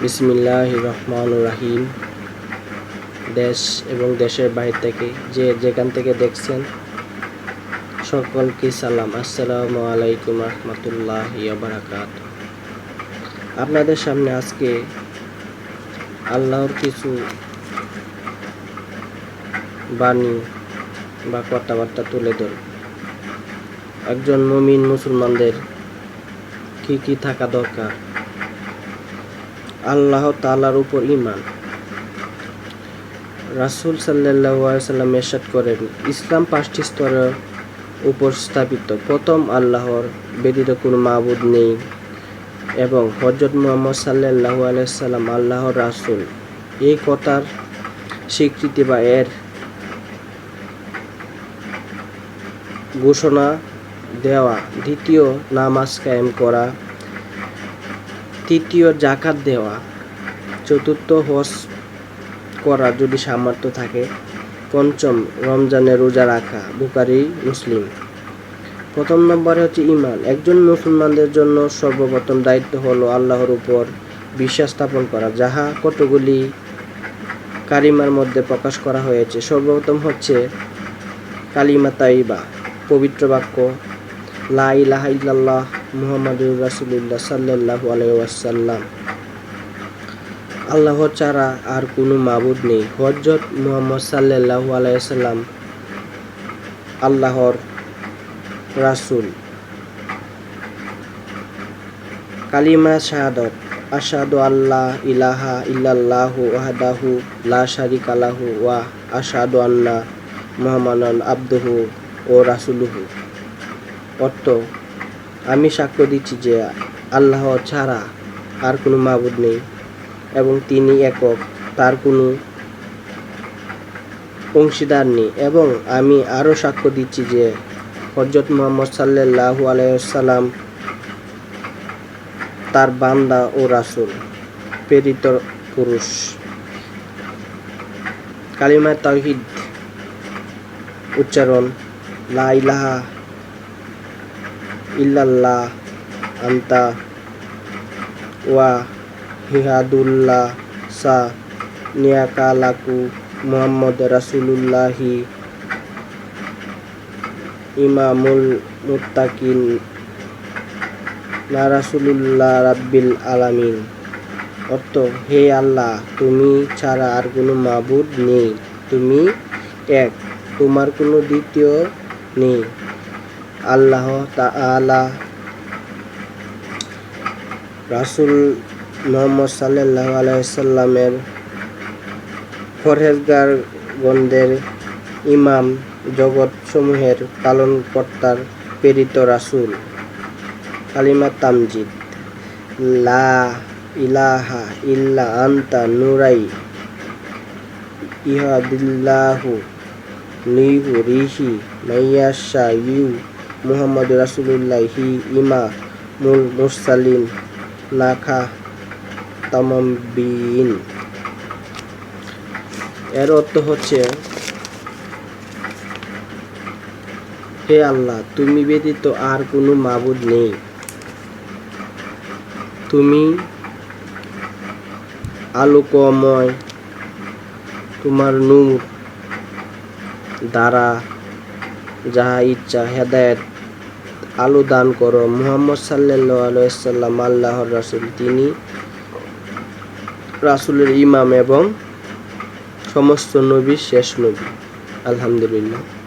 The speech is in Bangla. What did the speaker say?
বিসমিল্লাহ রহমান রাহিম দেশ এবং দেশের বাইরে থেকে যে যেখান থেকে দেখছেন, সকলকে সালাম। আসসালামু আলাইকুম রহমতুল্লাহ বারাকাত আপনাদের সামনে আজকে আল্লাহর কিছু বাণী বা কথাবার্তা তুলে ধর একজন মুমিন মুসলমানদের কি কি থাকা দরকার? আল্লাহ তালার উপর ইমান রাসুল সাল্লাহ সাল্লাম এরশাদ করেন, ইসলাম পাঁচটি স্তরের উপর স্থাপিত। প্রথম, আল্লাহর ব্যতীত কোনো মাবুদ নেই এবং হজরত মুহাম্মদ সাল্লাহ আলাইসাল্লাম আল্লাহর রাসুল। এই কথার স্বীকৃতি বা এর ঘোষণা দেওয়া। দ্বিতীয়, নামাজ কায়েম করা। তৃতীয় জাকাত দেওয়া। চতুর্থ হজ করা যদি সামর্থ্য থাকে, পঞ্চম রমজানে রোজা রাখা বুকারি মুসলিম। প্রথম নম্বরে হচ্ছে ইমান একজন মুসলমানদের জন্য সর্বপ্রথম দায়িত্ব হলো আল্লাহর উপর বিশ্বাস স্থাপন করা। যাহা কতগুলি কারিমার মধ্যে প্রকাশ করা হয়েছে, সর্বপ্রথম হচ্ছে কালিমা তাইবা, পবিত্র বাক্য, লা মুহাম্মাদুর রাসূলুল্লাহ সাল্লাল্লাহু আলাইহি ওয়াসাল্লাম। আল্লাহ ছাড়া আর কোনো মাবুদ নেই। হজরত মুহাম্মদ সাল্লাল্লাহু আলাইহি ওয়াসাল্লাম আল্লাহর রাসূল। কালিমা শাহাদত, আশহাদু আল্লাহ ইলাহা ইল্লাল্লাহু ওয়াহদাহু লা শারিকা লাহু ওয়া আশহাদু আন্না মুহাম্মাদান আবদুহু ও রাসূলুহু। অর্থ আমি সাক্ষ্য দিচ্ছি যে আল্লাহ ছাড়া আর কোনো মাবুদ নেই এবং তিনি একক, তার কোনো অংশীদার নেই। এবং আমি আরও সাক্ষ্য দিচ্ছি যে হজরত মোহাম্মদ সাল্লাহু আলাইসাল্লাম তার বান্দা ও রাসুল, প্রেরিত পুরুষ। কালিমা তাহিদ উচ্চারণ, লা ইলাহা ইল্লাল্লাহ, আন্তা ওয়া হিহাদুল্লাহ সা নিয়াকালাকু মুহাম্মদ রাসুলুল্লাহি ইমামুল মুত্তাকিন, না রাসুলুল্লাহ রাব্বিল আলামিন। অর্থ, হে আল্লাহ, তুমি ছাড়া আর কোনো মাবুদ নেই। তুমি এক, তোমার কোনো দ্বিতীয় নেই। আল্লাহ তাআলা রাসুল মোহাম্মদ সাল্লাহ আলাইসাল্লামের ফরেজগারগণদের ইমাম জগৎসমূহের পালনকর্তার প্রেরিত রাসুল কালিমা তামজিদ। লা ইলাহা ইল্লা আন্তা নুরাই। ইহাদিল্লাহু লিহু রিহি মাইয়াশা ইউ মুহাম্মদ রাসুলুল্লাহ ইমা মুল মুরসালিন নাখা তামাম্বিন। এর অর্থ হচ্ছে, হে আল্লাহ, তুমি ব্যতীত আর কোনো মাবুদ নেই। তুমি আলোকময়, তোমার নূর দ্বারা যাহা ইচ্ছা হেদায়ত আলো দান করো। মুহাম্মদ সাল্লাম আল্লাহর রাসুল, তিনি রাসুলের ইমাম এবং সমস্ত নবী শেষ নবী। আলহামদুলিল্লাহ।